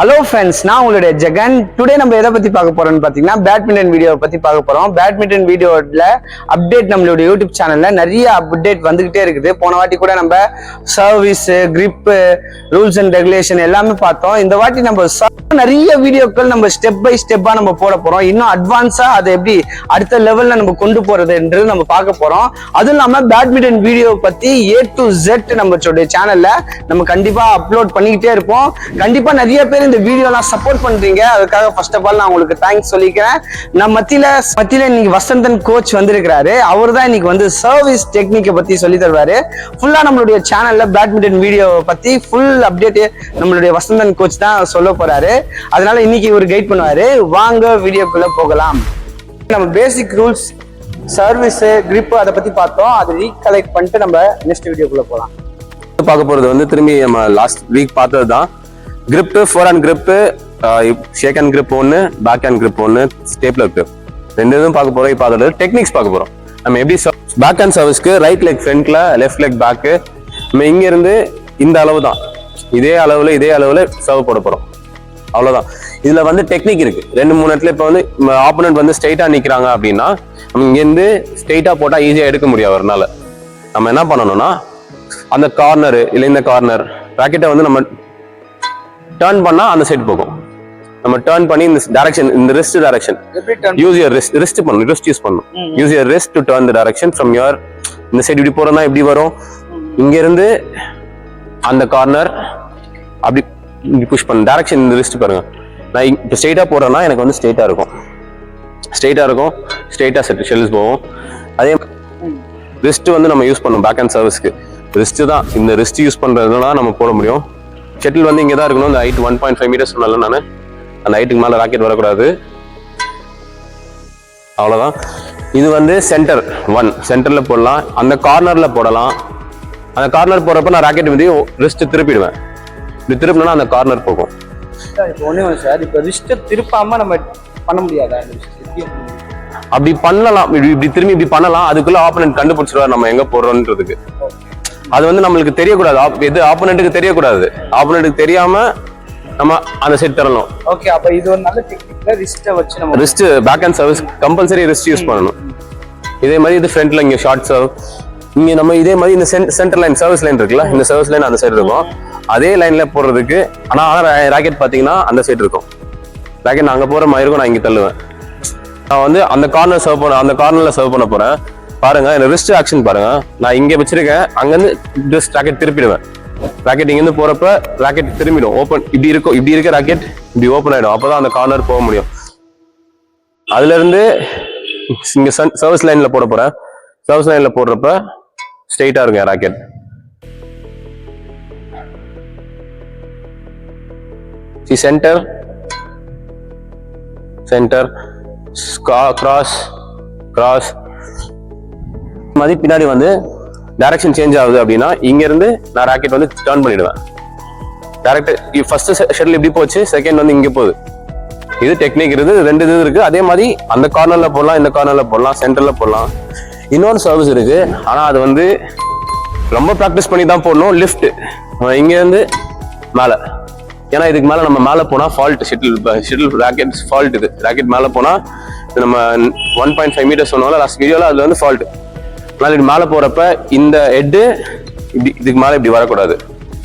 Hello friends நான் உங்களுடைய Jagan. Today நம்ம எதை பத்தி பார்க்க போறோம்னு பாத்தீங்கன்னா பேட்மிண்டன் வீடியோ பத்தி பார்க்க போறோம். பேட்மிண்டன் வீடியோல அப்டேட் நம்மளுடைய யூடியூப் சேனல்ல நிறைய அப்டேட் வந்துகிட்டே இருக்குது. போன வாட்டி கூட நம்ம service grip rules and regulation எல்லாமே பார்த்தோம். இந்த வாட்டி நம்ம நிறைய வீடியோக்கள் நம்ம ஸ்டெப் பை ஸ்டெப்பா நம்ம போட போறோம். இன்னும் அட்வான்ஸா அதை எப்படி அடுத்த லெவல்ல நம்ம கொண்டு போகிறது என்று நம்ம பார்க்க போறோம். அதுவும் இல்லாம பேட்மிண்டன் வீடியோ பத்தி ஏ டு ஜெட் நம்மளுடைய சேனல்ல நம்ம கண்டிப்பா அப்லோட் பண்ணிக்கிட்டே இருப்போம். கண்டிப்பா நிறைய பேர் இந்த வீடியோலாம் சப்போர்ட் பண்றீங்க. அதுக்காக ஃபர்ஸ்ட் ஆஃப் ஆல் நான் உங்களுக்கு தேங்க்ஸ் சொல்லிக்கிறேன். நம்ம மத்தியில மத்தியில இன்னைக்கு வசந்தன் கோச் வந்திருக்கிறாரு. அவர் தான் இன்னைக்கு வந்து சர்வீஸ் டெக்னிக்கை பத்தி சொல்லி தருவாரு. ஃபுல்லா நம்மளுடைய சேனல்ல பேட்மிண்டன் வீடியோ பத்தி ஃபுல் அப்டேட் நம்மளுடைய வசந்தன் கோச் தான் சொல்ல போறாரு. அதனால இன்னைக்கு இவர் கைட் பண்ணுவாரு. வாங்க வீடியோக்குள்ள போகலாம். நம்ம பேசிக் ரூல்ஸ் சர்வீஸ் கிரிப்பு அதை பத்தி பார்த்தோம். அதை ரீகலெக்ட் பண்ணிட்டு நம்ம நெக்ஸ்ட் வீடியோக்குள்ள போகலாம் பார்க்க போறது வந்து திரும்பி நம்ம லாஸ்ட் வீக் பார்த்தது தான் grip forehand grip shake hand grip ஒன்று பேக் ஹேண்ட் கிரிப் ஒன்று ஸ்டேப்லர் கிரிப் ரெண்டு இதுவும் பார்க்க போகிறோம் இப்போ அதோட டெக்னிக்ஸ் பார்க்க போகிறோம் நம்ம எப்படி பேக் ஹேண்ட் சர்வீஸ்க்கு ரைட் லெக் ஃப்ரண்ட்ல லெஃப்ட் லெக் பேக்கு நம்ம இங்கேருந்து இந்த அளவு தான் இதே அளவில் இதே அளவில் சர்வ் போட போகிறோம் அவ்வளோதான் இதில் வந்து டெக்னிக் இருக்குது ரெண்டு மூணு இடத்துல இப்போ வந்து ஆப்போனன்ட் வந்து ஸ்ட்ரெயிட்டாக நிற்கிறாங்க அப்படின்னா நம்ம இங்கேருந்து ஸ்ட்ரெயிட்டாக போட்டால் ஈஸியாக எடுக்க முடியாது அவர்னால. நம்ம என்ன பண்ணணும்னா அந்த கார்னர் இல்லை இந்த கார்னர் ராக்கெட்டை வந்து நம்ம டர்ன் பண்ணா அந்த சைடு போகும். நம்ம டர்ன் பண்ணி இந்த டைரக்ஷன் இந்த wrist direction use your wrist wrist பண்ணணும் ரிஸ்ட் யூஸ் பண்ணணும். Use your wrist to turn the direction from your இந்த சைடு இப்படி போறதா இப்படி வரும். இங்க இருந்து அந்த கார்னர் அப்படி இப்படி புஷ் பண்ணு. டைரக்ஷன் இந்த ரிஸ்ட் பாருங்க. நான் இப்போ ஸ்ட்ரைட்டா போறேன்னா எனக்கு வந்து ஸ்ட்ரைட்டா இருக்கும். ஸ்ட்ரைட்டா இருக்கும். ஸ்ட்ரைட்டா செட் ஷெல்ஸ் போகும். அதே ரிஸ்ட் வந்து நம்ம யூஸ் பண்ணணும் பேக் அண்ட் சர்வீஸ்க்கு ரிஸ்ட் தான். இந்த ரிஸ்ட் யூஸ் பண்றதுனால நம்ம போட முடியும். ஷட்டில் வந்து இங்கே தான் இருக்கணும். இந்த height one point five metres சொன்னால நான். அந்த ஹைட்டுக்கு மேலே ராக்கெட் வரக்கூடாது. அவ்வளோதான் இது வந்து சென்டர் ஒன் சென்டரில் போடலாம். அந்த கார்னரில் போடலாம். அந்த கார்னர் போடுறப்ப நான் ராக்கெட் வந்து ரிஸ்ட் திருப்பிடுவேன். இப்படி திருப்பினா அந்த கார்னர் போகும். இப்போ ஒண்ணே ஒன்று சார். இப்போ ரிஸ்ட்டை திருப்பாம நம்ம பண்ண முடியாதா? அப்படி பண்ணலாம். இப்படி இப்படி திரும்பி இப்படி பண்ணலாம். அதுக்குள்ள ஆப்போனன்ட் கண்டுபிடிச்சிருவார். நம்ம எங்க போடுறோன்றதுக்கு அது வந்து நம்மளுக்கு தெரியக்கூடாது. எது ஆப்போனண்ட்டுக்கு தெரியக்கூடாது. ஆப்போனண்ட்டுக்கு தெரியாம நம்ம அந்த செட் தரணும். ஓகே அப்ப இது ஒரு நல்ல டெக்னிக்ல ரிஸ்ட்டை வச்சு நம்ம wrist backhand service compulsory wrist use பண்ணணும். இதே மாதிரி இது ஃப்ரண்ட்ல இங்க ஷார்ட் சர்வ் இங்க நம்ம இதே மாதிரி இந்த சென்டர் லைன் சர்வீஸ் லைன் இருக்குல்ல இந்த சர்வீஸ் லைன் அந்த சைடு இருக்கும். அதே லைன்ல போடுறதுக்கு ஆனா ராக்கெட் பாத்தீங்கன்னா அந்த சைடு இருக்கும். ராக்கெட் நான் அங்க போற மாதிரி இருக்கும் நான் இங்க தள்ளுவேன். நான் வந்து அந்த கார்னர் சர்வ் பண்ண அந்த கார்னர்ல சர்வ் பண்ண போறேன். பாருங்க இந்த ரிஸ்ட் ஆக்ஷன் பாருங்க. நான் இங்க வச்சிருக்கேன் அங்கிருந்து ஜஸ்ட் ராக்கெட் திருப்பிடுவேன். ராக்கெட் இங்கிருந்து போறப்ப ராக்கெட் திரும்பிடும். ஓப்பன் இப்படி இருக்கும் இப்படி இருக்க ராக்கெட் இப்படி ஓப்பன் ஆயிடும். அப்பதான் அந்த கார்னர் போக முடியும். அதுல இருந்து இங்க சர்வீஸ் லைன்ல போட போறேன். சர்வீஸ் லைன்ல போடுறப்ப ஸ்ட்ரெயிட்டா இருக்கும் ராக்கெட் சி சென்டர் சென்டர் கிராஸ் கிராஸ் மாதிரி பின்னாடி வந்து டைரக்ஷன் சேஞ்ச் ஆகுது அப்படின்னா இங்கேருந்து நான் ராக்கெட் வந்து டேர்ன் பண்ணிடுவேன். டேரக்ட் ஃபர்ஸ்ட் ஷட்டில் இப்படி போச்சு செகண்ட் வந்து இங்கே போகுது. இது டெக்னிக் இருக்குது ரெண்டு இது இருக்குது அதே மாதிரி அந்த கார்னரில் போடலாம் இந்த கார்னரில் போடலாம் சென்டரில் போடலாம். இன்னொரு சர்வீஸ் இருக்குது ஆனால் அது வந்து ரொம்ப ப்ராக்டிஸ் பண்ணி தான் போடணும் லிஃப்ட் இங்கேருந்து மேலே. ஏன்னா இதுக்கு மேலே நம்ம மேலே போனால் fault shuttle shuttle racket fault இது. ராக்கெட் மேலே போனால் நம்ம ஒன் பாயிண்ட் ஃபைவ் மீட்டர்ஸ் சொன்னால லாஸ்ட் வீடியோவில் அதில் வந்து ஃபால்ட் அதனால இது மேல போறப்ப இந்த ஹெட்டு இப்படி இதுக்கு மேல இப்படி வரக்கூடாது.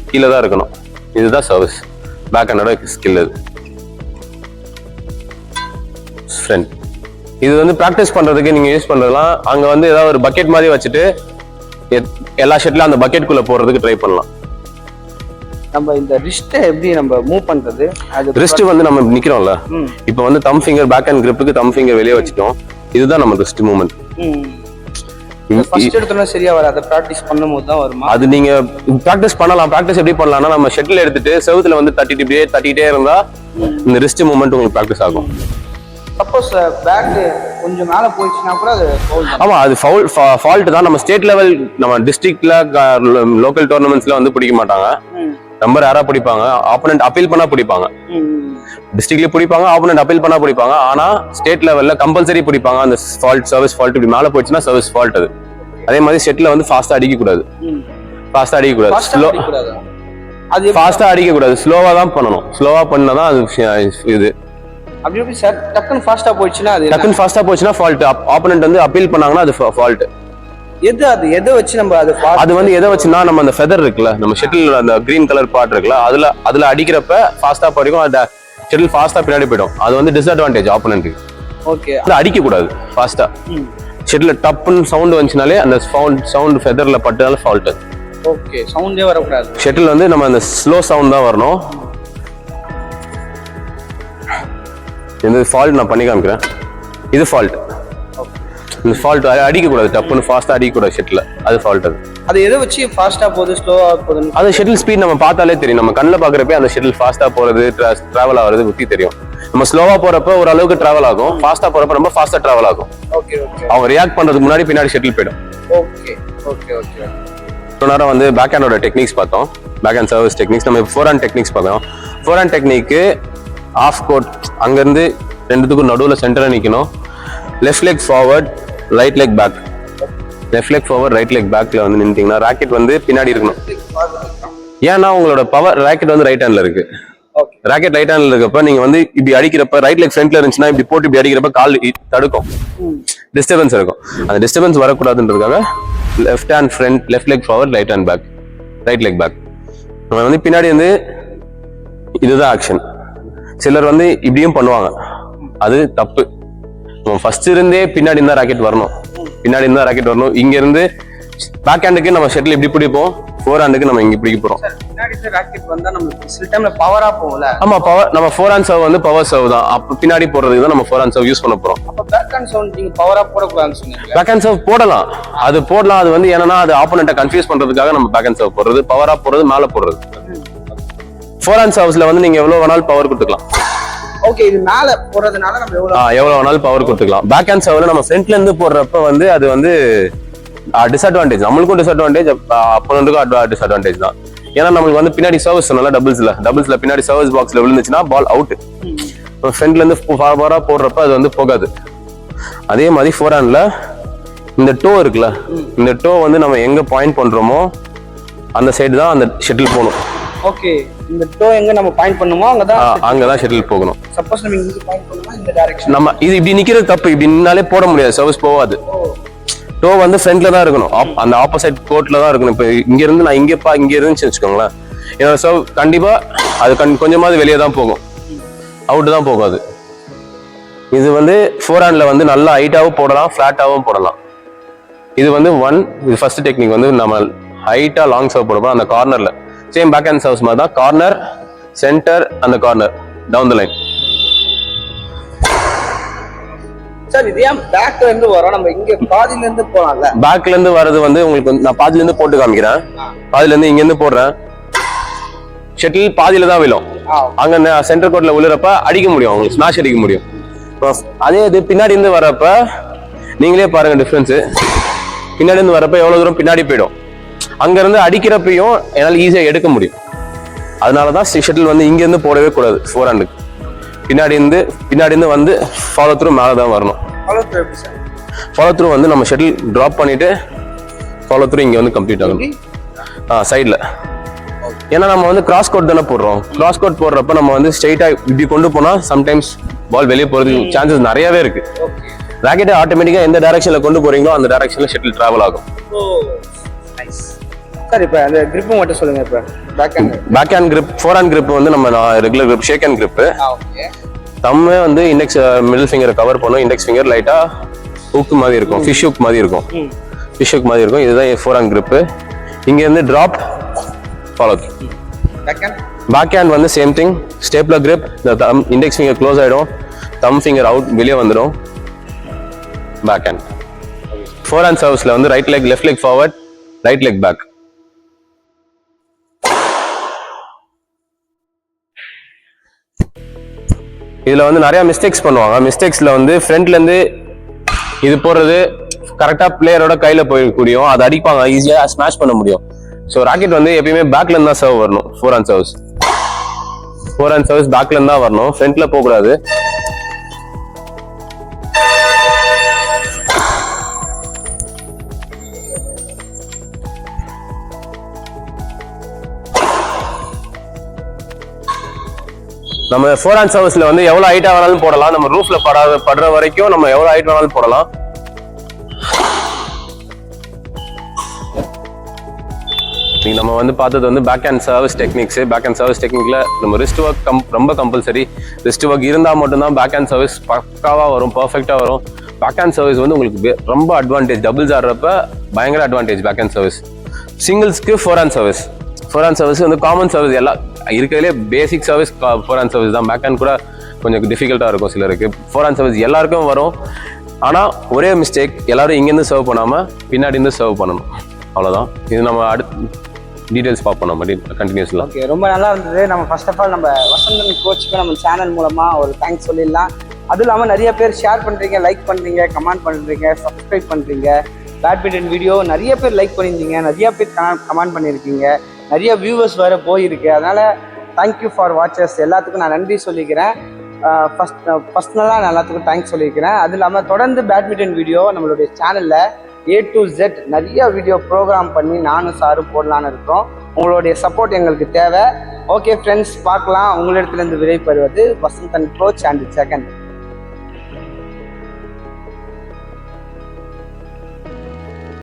கீழே தான் இருக்கணும். இதுதான் சர்வீஸ் பேக் ஹேண்டோட ஸ்கில் இது ஃப்ரெண்ட் இது வந்து ப்ராக்டிஸ் பண்றதுக்கு நீங்க யூஸ் பண்றதுலாம் அங்க வந்து ஏதாவது ஒரு பக்கெட் மாதிரி வச்சுட்டு எல்லா ஷெட்ல அந்த பக்கெட்குள்ள போறதுக்கு ட்ரை பண்ணலாம். நம்ம இந்த ரிஸ்ட்டை எப்படி நம்ம மூவ் பண்றது? அது ரிஸ்ட் வந்து நம்ம நிக்கிறோம்ல. ம். இப்போ வந்து தம் ஃபிங்கர் பேக் அண்ட் கிரிப்புக்கு தம் ஃபிங்கர் வெளியே வச்சுட்டோம். இதுதான் நம்ம ரிஸ்ட் மூவ்மெண்ட் ஃபர்ஸ்ட் எடுத்தோம்னா சரியா வராது. ப்ராக்டிஸ் பண்ணும்போது தான் வருமா? அது நீங்க ப்ராக்டிஸ் பண்ணலாம். ப்ராக்டிஸ் எப்படி பண்ணலாம்னா நம்ம ஷெட்டில் எடுத்துட்டு செவுத்துல வந்து தட்டிட்டு இப்படியே தட்டிட்டே இருந்தா இந்த ரிஸ்ட் மூவ்மெண்ட் உங்களுக்கு ப்ராக்டிஸ் ஆகும். சப்போஸ் பேக் கொஞ்சம் மேல போயிடுச்சுன்னா கூட அது ஆமா அது ஃபவுல் ஃபால்ட் தான். நம்ம ஸ்டேட் லெவல் நம்ம டிஸ்ட்ரிக்ட்ல லோக்கல் டோர்னமெண்ட்ஸ்ல வந்து பிடிக்க மாட்டாங்க. ரொம்ப ரேரா பிடிப்பாங்க. ஆப்போனன்ட் அப்பீல் பண்ணா பிடிப்பாங்க. டிஸ்ட்ரிக்ட்லயே பிடிப்பாங்க ஆப்போனன்ட் அப்பீல் பண்ணா பிடிப்பாங்க. ஆனா ஸ்டேட் லெவல்ல கம்பல்சரி பிடிப்பாங்க. அந்த ஃபால்ட் சர்வீஸ் ஃபால்ட் இப்படி மேல போச்சுன்னா சர்வீஸ் ஃபால்ட் அது. அதே மாதிரி செட்ல வந்து ஃபாஸ்டா அடிக்க கூடாது ஃபாஸ்டா அடிக்க கூடாது ஃபாஸ்டா ஸ்லோ அடிக்கக்கூடாதா? அது எப்படி- ஃபாஸ்டா அடிக்க கூடாது ஸ்லோவா தான் பண்ணணும். ஸ்லோவா பண்ணா தான் அது இது. அப்படி எப்படி சார்? டக்குன்னு ஃபாஸ்டா போயிடுச்சுன்னா அது? டக்குன்னு ஃபாஸ்டா போச்சுன்னா ஃபால்ட் ஆப்போனன்ட் வந்து அப்பீல் பண்ணாங்கன்னா அது ஃபால்ட் எது அது? எதை வச்சு நம்ம அது அது வந்து எதை வச்சுன்னா நம்ம அந்த ஃபெதர் இருக்குல்ல நம்ம ஷெட்டில் அந்த கிரீன் கலர் பார்ட் இருக்குல்ல அதுல அதுல அடிக்கிறப்ப ஃபாஸ்டா படிக்கும் அந்த ஷெட்டில் ஃபாஸ்டா பின்னாடி போயிடும். அது வந்து டிஸ்அட்வான்டேஜ் ஆப்போனன்ட்டுக்கு ஓகே அது அடிக்க கூடாது ஃபாஸ்டா ஷெட்டில் டப்புன்னு சவுண்ட் வந்துச்சுனாலே அந்த சவுண்ட் சவுண்ட் ஃபெதர்ல பட்டதால ஃபால்ட் ஓகே சவுண்டே வரக்கூடாது. ஷெட்டில் வந்து நம்ம அந்த ஸ்லோ சவுண்ட் தான் வரணும். இந்த ஃபால்ட் நான் பண்ணி காமிக்கிறேன். இது ஃபால்ட் ஃபால்ட் அடிக்க கூடாது டப்புன்னு ஃபாஸ்டா அடிக்க கூடாது ஷெட்டில் அது ஃபால்ட் அது. அது எதை வச்சு ஃபாஸ்டா போகுது ஸ்லோவா போகுதுன்னு? அது ஷெட்டில் ஸ்பீட் நம்ம பார்த்தாலே தெரியும். நம்ம கண்ணில் பார்க்குறப்ப அந்த ஷெட்டில் ஃபாஸ்ட்டாக போகிறது ட்ராவல் ஆகிறது புத்தி தெரியும். நம்ம ஸ்லோவாக போகிறப்ப ஓரளவுக்கு ட்ராவல் ஆகும். ஃபாஸ்ட்டாக போகிறப்ப ரொம்ப ஃபாஸ்ட்டாக ட்ராவல் ஆகும். ஓகே ஓகே அவங்க ரியாக்ட் பண்ணுறதுக்கு முன்னாடி பின்னாடி ஷெட்டில் போயிடும். ஓகே ஓகே ஓகே இவ்வளோ நேரம் வந்து பேக் ஹேண்டோட டெக்னிக்ஸ் பார்த்தோம். பேக் ஹேண்ட் சர்வீஸ் டெக்னிக்ஸ் நம்ம ஃபோர் ஹேண்ட் டெக்னிக்ஸ் பார்க்குறோம் forehand technique of court அங்கேருந்து ரெண்டுத்துக்கும் நடுவில் சென்டரில் நிற்கணும் left leg forward right leg back left leg forward right leg பேக்கில் வந்து நின்றுட்டிங்கன்னா ராக்கெட் வந்து பின்னாடி இருக்கணும். ஏன்னா உங்களோட பவர் ராக்கெட் வந்து ரைட் ஹேண்ட்ல இருக்கு. ராக்கெட் ரைட் ஹேண்ட்ல இருக்கப்ப நீங்க வந்து இப்படி அடிக்கிறப்ப ரைட் லெக் ஃப்ரண்ட்ல இருந்துச்சுன்னா இப்படி போட்டு இப்படி அடிக்கிறப்ப கால் தடுக்கும். டிஸ்டர்பன்ஸ் இருக்கும். அந்த disturbance வரக்கூடாதுன்றதுக்காக left hand front left leg forward right hand back right leg back நம்ம வந்து பின்னாடி வந்து இதுதான் ஆக்ஷன் சிலர் வந்து இப்படியும் பண்ணுவாங்க. அது தப்பு. ஃபர்ஸ்ட் இருந்தே பின்னாடி இருந்தா ராக்கெட் வரணும். பின்னாடி இருந்தா ராக்கெட் வரணும். இங்க இருந்து பேக் ஹேண்டுக்கு நம்ம ஷட்டில் இப்படி பிடிப்போம்? ஃபோர் ஹேண்டுக்கு நம்ம இங்க பிடிக்க போறோம். ஆமா பவர் நம்ம ஃபோர் ஹேண்ட் சர்வ் வந்து பவர் சர்வ் தான். அப்ப பின்னாடி போறதுக்கு தான் நம்ம ஃபோர் ஹேண்ட் சர்வ் யூஸ் பண்ண போறோம். பேக் அண்ட் சவுண்ட் நீங்க பவரா போடக்கூடாதுன்னு சொன்னீங்க பேக் ஹேண்ட் சர்வ் போடலாம். அது போடலாம். அது வந்து என்னன்னா அது ஆப்போனண்ட்டை கன்ஃபியூஸ் பண்றதுக்காக நம்ம பேக் ஹேண்ட் சர்வ் போடுறது. பவரா போடுறது மேல போடுறது. ஃபோர் ஹேண்ட் சர்வ்ஸ்ல வந்து நீங்க எவ்வளவு வேணாலும் பவர் கொடுத்துக்கலாம். ஓகே இது மேல போறதுனால நம்ம எவ்வளவு எவ்வளவு வேணாலும் பவர் கொடுத்துக்கலாம். பேக் ஹேண்ட் சர்வ்ல நம்ம ஃப்ரண்ட்ல இருந்து போடுறப்ப வந்து அது வந்து டிஸ்அட்வான்டேஜ் நம்மளுக்கும் டிஸ்அட்வான்டேஜ் அப்போனண்ட்டுக்கும் டிஸ்அட்வான்டேஜ் தான். ஏன்னா நம்மளுக்கு வந்து பின்னாடி சர்வீஸ் சொன்னால டபுள்ஸ்ல டபுள்ஸ்ல பின்னாடி சர்வீஸ் பாக்ஸ்ல விழுந்துச்சுன்னா பால் அவுட் ஃப்ரண்ட்ல இருந்து ஃபார்வரா போடுறப்ப அது வந்து போகாது. அதே மாதிரி ஃபோர் ஹேண்ட்ல இந்த டோ இருக்குல்ல இந்த டோ வந்து நம்ம எங்க பாயிண்ட் பண்றோமோ அந்த சைடு தான் அந்த ஷட்டில் போகணும். ஓகே இந்த டோ எங்க நம்ம பாயிண்ட் பண்ணுமோ அங்கதான் ஆ, அங்கதான் ஷட்டில் போகணும். சப்போஸ் நம்ம இங்க பாயிண்ட் பண்ணோம்னா இந்த டைரக்ஷன் நம்ம இது இப்படி நிக்கிறது தப்பு. இப்படி நின்னாலே போட முடியாது. சர்வீஸ் போகாது. டோ வந்து ஃப்ரண்ட்ல தான் இருக்கணும். அந்த ஆப்போசிட் கோர்ட்ல தான் இருக்கணும். இப்போ இங்க இருந்து நான் இங்க பா இங்க இருந்துச்சு வச்சுக்கோங்களேன். என்னோட சர்வ் கண்டிப்பா அது கண் கொஞ்சமாவது வெளியே தான் போகும். அவுட் தான் போகாது. இது வந்து ஃபோர் ஹேண்ட்ல வந்து நல்லா ஹைட்டாவும் போடலாம் ஃபிளாட்டாவும் போடலாம். இது வந்து ஒன் இது ஃபர்ஸ்ட் டெக்னிக் வந்து நம்ம ஹைட்டா லாங் சர்வ் போடுவோம் அந்த கார்னர்ல சேம் பேக் ஹேண்ட் சர்வ்ஸ் மாதிரி தான் கார்னர் சென்டர் அந்த corner down the line sir இது ஏன் பேக்ல இருந்து வரோம்? நம்ம இங்க பாதியில இருந்து போலாம்ல. பேக்ல இருந்து வர்றது வந்து உங்களுக்கு நான் பாதியில இருந்து போட்டு காமிக்கிறேன். பாதியில இருந்து இங்க இருந்து போடுறேன். ஷட்டில் பாதியில தான் விழும். அங்க சென்டர் கோர்ட்ல விழுறப்ப அடிக்க முடியும். உங்களுக்கு ஸ்மாஷ் அடிக்க முடியும். அதே இது பின்னாடி இருந்து வரப்ப நீங்களே பாருங்க டிஃபரன்ஸ் பின்னாடி இருந்து வரப்ப எவ்வளவு தூரம் பின்னாடி போயிடும்? அங்க இருந்து அடிக்கிறப்பையும் என்னால ஈஸியா எடுக்க முடியும். அதனாலதான் ஷட்டில் வந்து இங்க இருந்து போடவே கூடாது ஃபோர் ஹேண்டுக்கு பின்னாடி இருந்து பின்னாடி இருந்து வந்து ஃபாலோ த்ரூ மேலே தான் வரணும். ஃபாலோ த்ரூ வந்து நம்ம ஷட்டில் ட்ராப் பண்ணிட்டு ஃபாலோ த்ரூ இங்க வந்து கம்ப்ளீட் ஆகணும். ஆ சைடில் ஏன்னா நம்ம வந்து கிராஸ் கோட் தானே போடுறோம். கிராஸ் கோட் போடுறப்ப நம்ம வந்து ஸ்ட்ரைட்டா இப்படி கொண்டு போனா சம்டைம்ஸ் பால் வெளியே போறதுக்கு சான்சஸ் நிறையவே இருக்கு. ராக்கெட்டை ஆட்டோமேட்டிக்கா எந்த டைரக்ஷன்ல கொண்டு போறீங்களோ அந்த டைரக்ஷன்ல ஷட்டில் டிராவல் ஆகும். நைஸ் சார் இப்போ அந்த grip மட்டும் சொல்லுங்க இப்போ. Backhand backhand grip forehand grip வந்து நம்ம regular grip shake hand okay தம்மே வந்து இண்டெக்ஸ் மிடில் ஃபிங்கரை கவர் பண்ணும். இண்டெக்ஸ் ஃபிங்கர் லைட்டா ஹுக் மாதிரி இருக்கும். ஃபிஷ் ஹுக் மாதிரி இருக்கும். ஃபிஷ் ஹுக் மாதிரி இருக்கும். இதுதான் ஃபோர் ஹேண்ட் grip. இங்க இருந்து டிராப் ஃபாலோ பேக் ஹேண்ட் வந்து சேம் திங் ஸ்டேப்லர் grip இந்த தம் இண்டெக்ஸ் ஃபிங்கர் க்ளோஸ் ஆயிடும். தம் ஃபிங்கர் அவுட் வெளியே வந்துடும் பேக் ஹேண்ட் ஃபோர் ஹேண்ட் சர்வீஸ்ல வந்து right leg left leg forward right leg back இதில் வந்து நிறையா மிஸ்டேக்ஸ் பண்ணுவாங்க. மிஸ்டேக்ஸில் வந்து ஃப்ரண்ட்லேருந்து இது போடுறது கரெக்டாக பிளேயரோட கையில் போய்க்கூடியும் அதை அடிப்பாங்க ஈஸியாக ஸ்மாஷ் பண்ண முடியும். ஸோ ராக்கெட் வந்து எப்பயுமே பேக்லேருந்து தான் சர்வ் வரணும். Forehand serves forehand serves பேக்லேருந்து தான் வரணும். ஃப்ரண்ட்டில் போகக்கூடாது. நம்ம ஃபோர் ஹேண்ட் சர்வீஸில் வந்து எவ்வளோ ஹைட்டாக வேணாலும் போடலாம். நம்ம ரூஃபில் படாத படுற வரைக்கும் நம்ம எவ்வளோ ஹைட் வேணாலும் போடலாம். நீங்கள் நம்ம வந்து பார்த்தது வந்து backhand service techniques backhand service டெக்னிக்ல நம்ம ரிஸ்ட் ஒர்க் கம் ரொம்ப கம்பல்சரி ரிஸ்ட் ஒர்க் இருந்தால் மட்டும்தான் பேக் அண்ட் சர்வீஸ் பக்காவாக வரும் பர்ஃபெக்டாக வரும். பேக் அண்ட் சர்வீஸ் வந்து உங்களுக்கு ரொம்ப அட்வான்டேஜ் டபுள்ஸ் ஆடுறப்ப பயங்கர அட்வான்டேஜ் பேக் அண்ட் சர்வீஸ் சிங்கிள்ஸ்க்கு forehand service forehand service வந்து காமன் சர்வீஸ் எல்லா இருக்கிறதுலே basic service forehand service தான். பேக் ஹேண்ட் கூட கொஞ்சம் டிஃபிகல்ட்டாக இருக்கும் சிலருக்கு. ஃபோர் ஹேண்ட் சர்வீஸ் எல்லாருக்கும் வரும். ஆனால் ஒரே மிஸ்டேக் எல்லோரும் இங்கேருந்து சர்வ் பண்ணாமல் பின்னாடிருந்து சர்வ் பண்ணணும். அவ்வளோதான் இது நம்ம அடுத்து டீட்டெயில்ஸ் பார்ப்போம் நம்ம கண்டினியூஸ்லாம் ஓகே ரொம்ப நல்லா இருந்தது. நம்ம ஃபர்ஸ்ட் ஆஃப் ஆல் நம்ம வசந்தன் கோச்சுக்கு நம்ம சேனல் மூலமாக ஒரு தேங்க்ஸ் சொல்லிடலாம். அதுவும் இல்லாமல் நிறைய பேர் ஷேர் பண்ணுறீங்க லைக் பண்ணுறீங்க கமெண்ட் பண்ணுறீங்க சப்ஸ்கிரைப் பண்ணுறீங்க பேட்மிண்டன் வீடியோ நிறைய பேர் லைக் பண்ணியிருந்தீங்க. நிறைய பேர் கமெண்ட் பண்ணியிருக்கீங்க. நிறைய வியூவர்ஸ் வேறு போயிருக்கு. அதனால் தேங்க்யூ ஃபார் வாட்சர்ஸ் எல்லாத்துக்கும் நான் நன்றி சொல்லிக்கிறேன். ஃபஸ்ட் பர்சனலாக நான் எல்லாத்துக்கும் தேங்க்ஸ் சொல்லியிருக்கிறேன் அது இல்லாமல் தொடர்ந்து பேட்மிண்டன் வீடியோ நம்மளுடைய சேனலில் ஏ டு ஜெட் நிறைய வீடியோ ப்ரோக்ராம் பண்ணி நானும் சாரும் போடலான்னு இருக்கோம். உங்களுடைய சப்போர்ட் எங்களுக்கு தேவை. ஓகே ஃப்ரெண்ட்ஸ் பார்க்கலாம். உங்களிடத்துலேருந்து விடைபெறுவது வசந்தன் க்ளோச் அண்ட் செகண்ட்